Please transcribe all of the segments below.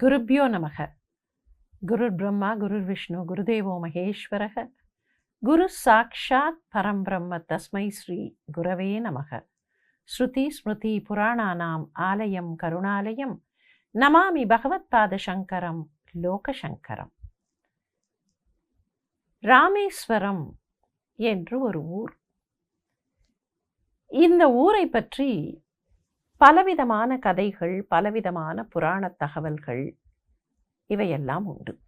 குருப்யோ நமக. குரு பிரம்மா குரு விஷ்ணு குருதேவோ மகேஸ்வரக. குரு சாக்ஷாத் பரம் பிரம்ம தஸ்மை ஸ்ரீ குரவே நமக. ஸ்ருதி ஸ்மிருதி புராணானாம் ஆலயம் கருணாலயம். நமாமி பகவத்பாத சங்கரம் லோகசங்கரம். ராமேஸ்வரம் என்று ஒரு ஊர். இந்த ஊரை பற்றி பலவிதமான கதைகள் பலவிதமான புராணத் தகவல்கள் இவையெல்லாம் உண்டு.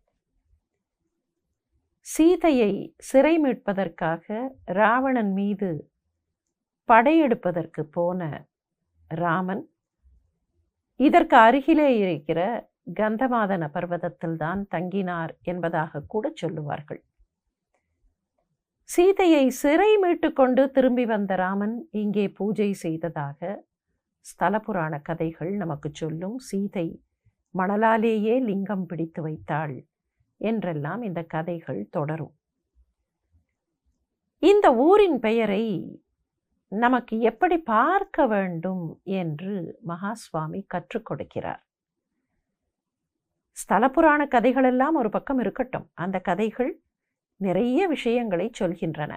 சீதையை சிறை மீட்பதற்காக ராவணன் மீது படையெடுப்பதற்கு போன ராமன் இதற்கு அருகிலே இருக்கிற கந்தமாதன பர்வதத்தில்தான் தங்கினார் என்பதாக கூட சொல்லுவார்கள். சீதையை சிறை மீட்டுக்கொண்டு திரும்பி வந்த ராமன் இங்கே பூஜை செய்ததாக ஸ்தல புராண கதைகள் நமக்கு சொல்லும். சீதை மணலாலேயே லிங்கம் பிடித்து வைத்தாள் என்றெல்லாம் இந்த கதைகள் தொடரும். இந்த ஊரின் பெயரை நமக்கு எப்படி பார்க்க வேண்டும் என்று மகாஸ்வாமி கற்றுக் கொடுக்கிறார். ஸ்தல புராண கதைகளெல்லாம் ஒரு பக்கம் இருக்கட்டும். அந்த கதைகள் நிறைய விஷயங்களை சொல்கின்றன.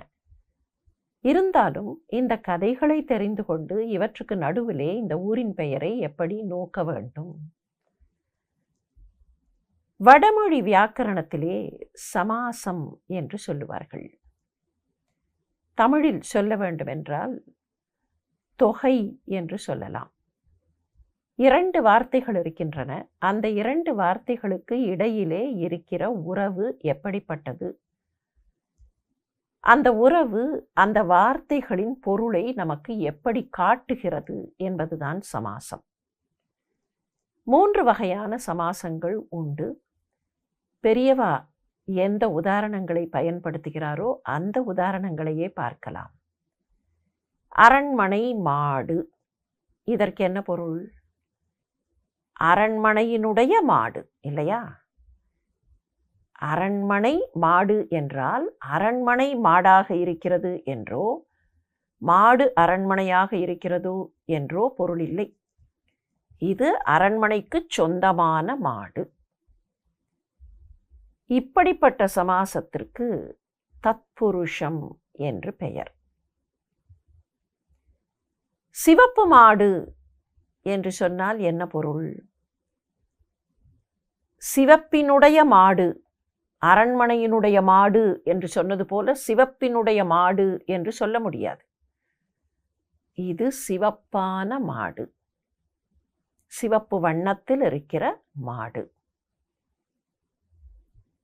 இருந்தாலும் இந்த கதைகளை தெரிந்து கொண்டு இவற்றுக்கு நடுவிலே இந்த ஊரின் பெயரை எப்படி நோக்க வேண்டும்? வடமொழி வியாக்கரணத்திலே சமாசம் என்று சொல்லுவார்கள். தமிழில் சொல்ல வேண்டுமென்றால் தொகை என்று சொல்லலாம். இரண்டு வார்த்தைகள் இருக்கின்றன. அந்த இரண்டு வார்த்தைகளுக்கு இடையிலே இருக்கிற உறவு எப்படிப்பட்டது? அந்த உறவு அந்த வார்த்தைகளின் பொருளை நமக்கு எப்படி காட்டுகிறது என்பதுதான் சமாசம். மூன்று வகையான சமாசங்கள் உண்டு. பெரியவா எந்த உதாரணங்களை பயன்படுத்துகிறாரோ அந்த உதாரணங்களையே பார்க்கலாம். அரண்மனை மாடு. இதற்கு என்ன பொருள்? அரண்மனையினுடைய மாடு இல்லையா? அரண்மனை மாடு என்றால் அரண்மனை மாடாக இருக்கிறது என்றோ மாடு அரண்மனையாக இருக்கிறதோ என்றோ பொருள் இல்லை. இது அரண்மனைக்கு சொந்தமான மாடு. இப்படிப்பட்ட சமாசத்திற்கு தத்புருஷம் என்று பெயர். சிவப்பு மாடு என்று சொன்னால் என்ன பொருள்? சிவப்பினுடைய மாடு அரண்மனையினுடைய மாடு என்று சொன்னது போல சிவப்பினுடைய மாடு என்று சொல்ல முடியாது. இது சிவப்பான மாடு. சிவப்பு வண்ணத்தில் இருக்கிற மாடு.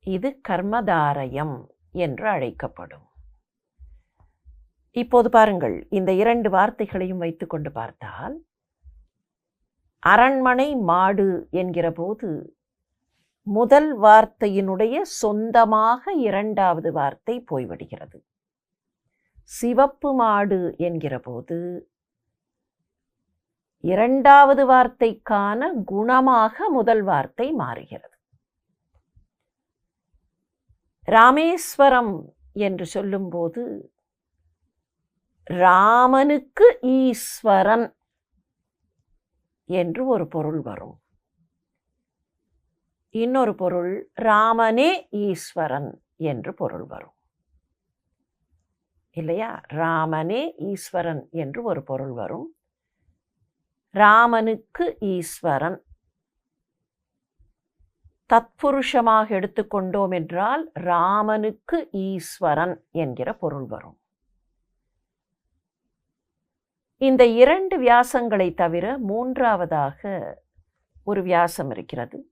இது கர்மதாரயம் என்று அழைக்கப்படும். இப்போது பாருங்கள் இந்த இரண்டு வார்த்தைகளையும் வைத்துக்கொண்டு பார்த்தால் அரண்மனை மாடு என்கிற போது முதல் வார்த்தையினுடைய சொந்தமாக இரண்டாவது வார்த்தை போய்விடுகிறது. சிவப்பு மாடு என்கிற போது இரண்டாவது வார்த்தைக்கான குணமாக முதல் வார்த்தை மாறுகிறது. ராமேஸ்வரம் என்று சொல்லும்போது ராமனுக்கு ஈஸ்வரன் என்று ஒரு பொருள் வரும். இன்னொரு பொருள் ராமனே ஈஸ்வரன் என்று பொருள் வரும். இல்லையா? ராமனே ஈஸ்வரன் என்று ஒரு பொருள் வரும். ராமனுக்கு ஈஸ்வரன். தத்புருஷமாக எடுத்துக்கொண்டோம் என்றால் ராமனுக்கு ஈஸ்வரன் என்கிற பொருள் வரும். இந்த இரண்டு வியாசங்களை தவிர மூன்றாவதாக ஒரு வியாசம் இருக்கிறது.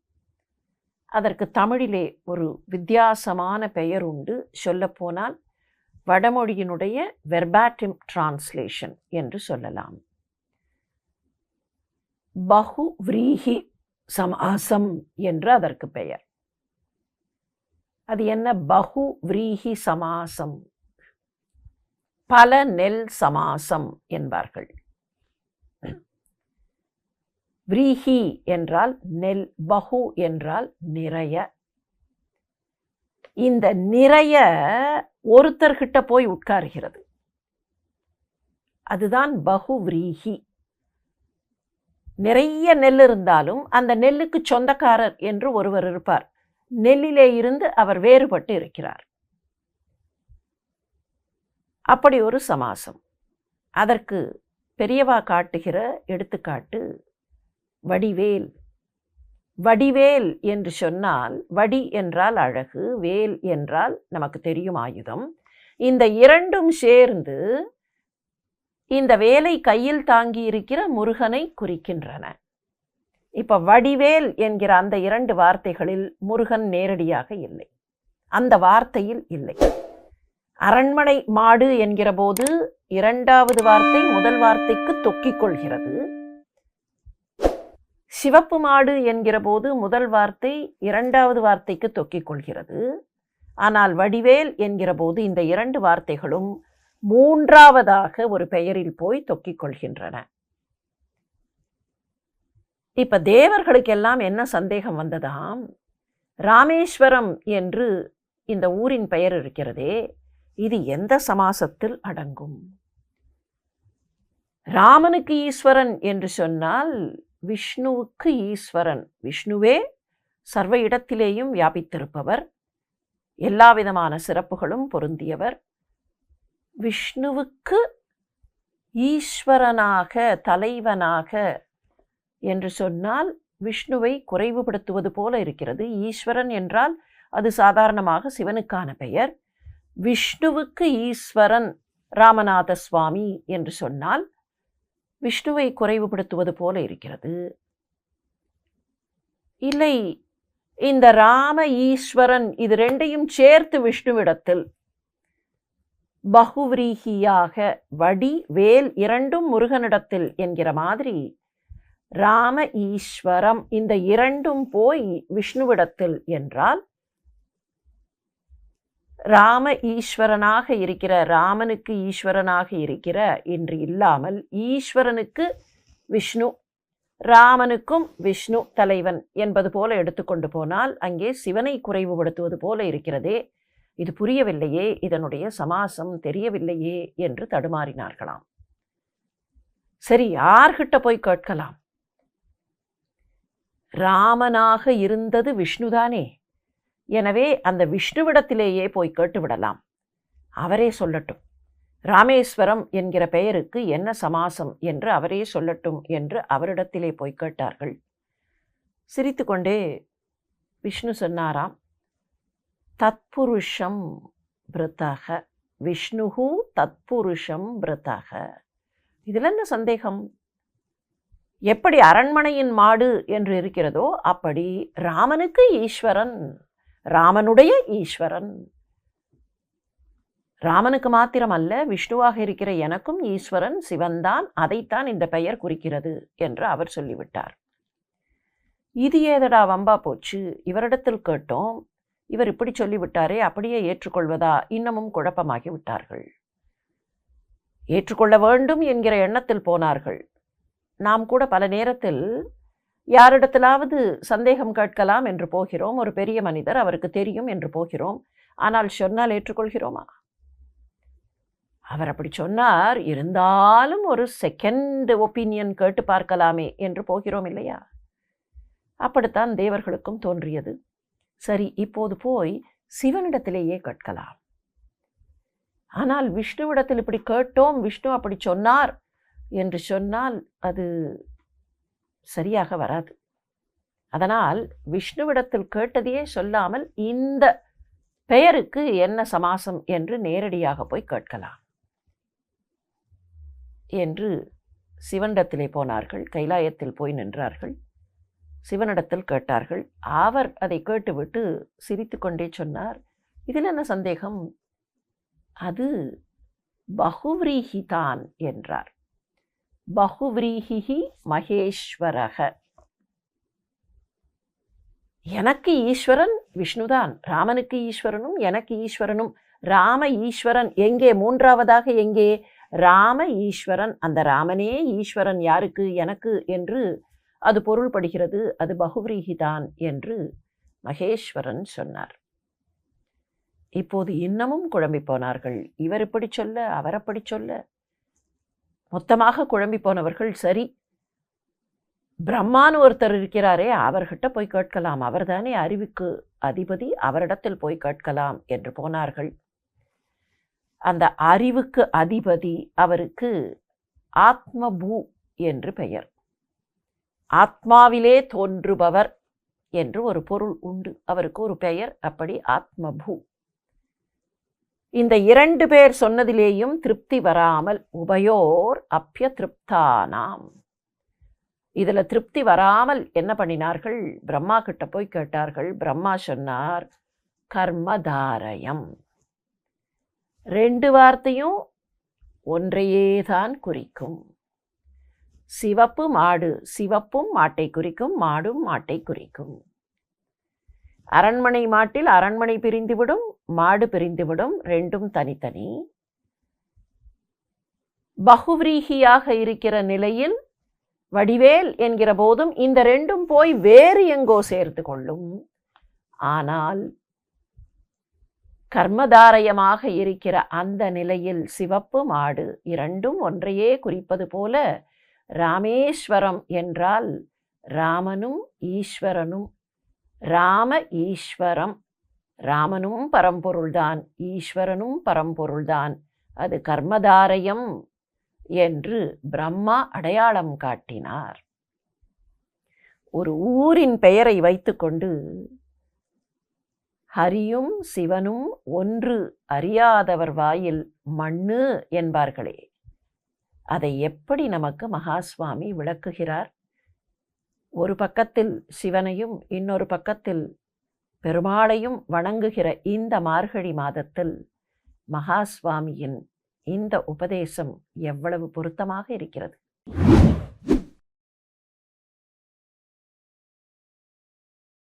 அதற்கு தமிழிலே ஒரு வித்தியாசமான பெயர் உண்டு. சொல்லப்போனால் வடமொழியினுடைய வெர்பாட்டிம் டிரான்ஸ்லேஷன் என்று சொல்லலாம். பகு விரீஹி சமாசம் என்று அதற்கு பெயர். அது என்ன? பகு விரீஹி சமாசம் பல நெல் சமாசம் என்பார்கள். விரீஹி என்றால் நெல் பகு என்றால் நிறைய. இந்த நிறைய ஒருத்தர்கிட்ட போய் உட்காருகிறது. அதுதான் பஹு விரீஹி. நிறைய நெல் இருந்தாலும் அந்த நெல்லுக்கு சொந்தக்காரர் என்று ஒருவர் இருப்பார். நெல்லிலே இருந்து அவர் வேறுபட்டு இருக்கிறார். அப்படி ஒரு சமாசம். அதற்கு பெரியவா காட்டுகிற எடுத்துக்காட்டு வடிவேல். வடிவேல் என்று சொன்னால் வடி என்றால் அழகு வேல் என்றால் நமக்கு தெரியும் ஆயுதம். இந்த இரண்டும் சேர்ந்து இந்த வேலை கையில் தாங்கி இருக்கிற முருகனை குறிக்கின்றன. இப்போ வடிவேல் என்கிற அந்த இரண்டு வார்த்தைகளில் முருகன் நேரடியாக இல்லை. அந்த வார்த்தையில் இல்லை. அரண்மனை மாடு என்கிற போது இரண்டாவது வார்த்தை முதல் வார்த்தைக்கு தொக்கிக் கொள்கிறது. சிவப்பு மாடு என்கிற போது முதல் வார்த்தை இரண்டாவது வார்த்தைக்கு தொக்கிக் கொள்கிறது. ஆனால் வடிவேல் என்கிற போது இந்த இரண்டு வார்த்தைகளும் மூன்றாவதாக ஒரு பெயரில் போய் தொக்கிக் கொள்கின்றன. இப்ப தேவர்களுக்கெல்லாம் என்ன சந்தேகம் வந்ததாம்? ராமேஸ்வரம் என்று இந்த ஊரின் பெயர் இருக்கிறதே இது எந்த சமாசத்தில் அடங்கும்? ராமனுக்கு ஈஸ்வரன் என்று சொன்னால் விஷ்ணுவுக்கு ஈஸ்வரன். விஷ்ணுவே சர்வ இடத்திலேயும் வியாபித்திருப்பவர். எல்லா விதமான சிறப்புகளும் பொருந்தியவர். விஷ்ணுவுக்கு ஈஸ்வரனாக தலைவனாக என்று சொன்னால் விஷ்ணுவை குறைவுபடுத்துவது போல இருக்கிறது. ஈஸ்வரன் என்றால் அது சாதாரணமாக சிவனுக்கான பெயர். விஷ்ணுவுக்கு ஈஸ்வரன் ராமநாத சுவாமி என்று சொன்னால் விஷ்ணுவை குறைவுபடுத்துவது போல இருக்கிறது. இல்லை இந்த ராம ஈஸ்வரன் இது ரெண்டையும் சேர்த்து விஷ்ணுவிடத்தில் பகுவிரீகியாக வடி வேல் இரண்டும் முருகனிடத்தில் என்கிற மாதிரி ராம ஈஸ்வரம் இந்த இரண்டும் போய் விஷ்ணுவிடத்தில் என்றால் ராம ஈஸ்வரனாக இருக்கிற ராமனுக்கு ஈஸ்வரனாக இருக்கிற என்று இல்லாமல் ஈஸ்வரனுக்கு விஷ்ணு ராமனுக்கும் விஷ்ணு தலைவன் என்பது போல எடுத்துக்கொண்டு போனால் அங்கே சிவனை குறைவுபடுத்துவது போல இருக்கிறதே. இது புரியவில்லையே இதனுடைய சமாசம் தெரியவில்லையே என்று தடுமாறினார்களாம். சரி யார்கிட்ட போய் கேட்கலாம்? ராமனாக இருந்தது விஷ்ணுதானே? எனவே அந்த விஷ்ணுவிடத்திலேயே போய் கேட்டுவிடலாம். அவரே சொல்லட்டும். ராமேஸ்வரம் என்கிற பெயருக்கு என்ன சமாசம் என்று அவரே சொல்லட்டும் என்று அவரிடத்திலே போய் கேட்டார்கள். சிரித்துக்கொண்டே விஷ்ணு சொன்னாராம் தத்புருஷம் பிரத்தாக விஷ்ணுகு தத்புருஷம் பிரத்தாக இதில் என்ன சந்தேகம்? எப்படி அரண்மனையின் மாடு என்று இருக்கிறதோ அப்படி ராமனுக்கு ஈஸ்வரன் ராமனுடைய ஈஸ்வரன். ராமனுக்கு மாத்திரம் அல்ல விஷ்ணுவாக இருக்கிற எனக்கும் ஈஸ்வரன் சிவன்தான் அதைத்தான் இந்த பெயர் குறிக்கிறது என்று அவர் சொல்லிவிட்டார். இது ஏதடா வம்பா போச்சு? இவரிடத்தில் கேட்டோம். இவர் இப்படி சொல்லிவிட்டாரே அப்படியே ஏற்றுக்கொள்வதா? இன்னமும் குழப்பமாகி விட்டார்கள். ஏற்றுக்கொள்ள வேண்டும் என்கிற எண்ணத்தில் போனார்கள். நாம் கூட பல நேரத்தில் யாரிடத்திலாவது சந்தேகம் கேட்கலாம் என்று போகிறோம். ஒரு பெரிய மனிதர் அவருக்கு தெரியும் என்று போகிறோம். ஆனால் சொன்னால் ஏற்றுக்கொள்கிறோமா? அவர் அப்படி சொன்னார். இருந்தாலும் ஒரு செகண்ட் ஒப்பீனியன் கேட்டு பார்க்கலாமே என்று போகிறோம் இல்லையா? அப்படித்தான் தேவர்களுக்கும் தோன்றியது. சரி இப்போது போய் சிவனிடத்திலேயே கேட்கலாம். ஆனால் விஷ்ணுவிடத்தில் இப்படி கேட்டோம். விஷ்ணு அப்படி சொன்னார் என்று சொன்னால் அது சரியாக வராது. அதனால் விஷ்ணுவிடத்தில் கேட்டதையே சொல்லாமல் இந்த பெயருக்கு என்ன சமாசம் என்று நேரடியாக போய் கேட்கலாம். என்று சிவனிடத்திலே போனார்கள். கைலாயத்தில் போய் நின்றார்கள். சிவனிடத்தில் கேட்டார்கள். அவர் அதை கேட்டுவிட்டு சிரித்து கொண்டே சொன்னார். இதில் என்ன சந்தேகம்? அது பகுவிரீகிதான் என்றார். பகுவிரீகி மகேஸ்வரக. எனக்கு ஈஸ்வரன் விஷ்ணுதான். ராமனுக்கு ஈஸ்வரனும் எனக்கு ஈஸ்வரனும். ராம ஈஸ்வரன் எங்கே? மூன்றாவதாக எங்கே? ராம ஈஸ்வரன் அந்த ராமனே ஈஸ்வரன் யாருக்கு? எனக்கு என்று அது பொருள்படுகிறது. அது பகுவிரீகிதான் என்று மகேஸ்வரன் சொன்னார். இப்போது இன்னமும் குழம்பி போனார்கள். இவர் இப்படி சொல்ல? அவர் அப்படி சொல்ல? மொத்தமாக குழம்பி போனவர்கள் சரி. பிரம்மான்னு ஒருத்தர் இருக்கிறாரே அவர்கிட்ட போய் கேட்கலாம். அவர்தானே அறிவுக்கு அதிபதி அவரிடத்தில் போய் கேட்கலாம் என்று போனார்கள். அந்த அறிவுக்கு அதிபதி அவருக்கு ஆத்மபூ என்று பெயர். ஆத்மாவிலே தோன்றுபவர் என்று ஒரு பொருள் உண்டு. அவருக்கு ஒரு பெயர் அப்படி ஆத்மபூ. இந்த இரண்டு பேர் சொன்னதிலேயும் திருப்தி வராமல் உபயோர் அப்பிய திருப்தானாம். இதில் திருப்தி வராமல் என்ன பண்ணினார்கள்? பிரம்மா கிட்ட போய் கேட்டார்கள். பிரம்மா சொன்னார் கர்மதாரயம். ரெண்டு வார்த்தையும் ஒன்றையே தான் குறிக்கும். சிவப்பு மாடு சிவப்பும் மாட்டை குறிக்கும் மாடும் மாட்டை குறிக்கும். அரண்மனை மாட்டில் அரண்மனை பிரிந்துவிடும் மாடு பிரிந்துவிடும் ரெண்டும் தனித்தனி. பகுவிரீகியாக இருக்கிற நிலையில் வடிவேல் என்கிற போதும் இந்த ரெண்டும் போய் வேறு எங்கோ சேர்த்து கொள்ளும். ஆனால் கர்மதாரயமாக இருக்கிற அந்த நிலையில் சிவப்பு மாடு இரண்டும் ஒன்றையே குறிப்பது போல ராமேஸ்வரம் என்றால் ராமனும் ஈஸ்வரனும் ராம ஈஸ்வரம். ராமனும் பரம்பொருள்தான் ஈஸ்வரனும் பரம்பொருள்தான். அது கர்மதாரயம் என்று பிரம்மா அடையாளம் காட்டினார். ஒரு ஊரின் பெயரை வைத்துக்கொண்டு ஹரியும் சிவனும் ஒன்று அறியாதவர் வாயில் மண்ணு என்பார்களே. அதை எப்படி நமக்கு மகாஸ்வாமி விளக்குகிறார்? ஒரு பக்கத்தில் சிவனையும் இன்னொரு பக்கத்தில் பெருமாளையும் வணங்குகிற இந்த மார்கழி மாதத்தில் மகாஸ்வாமியின் இந்த உபதேசம் எவ்வளவு பொருத்தமாக இருக்கிறது?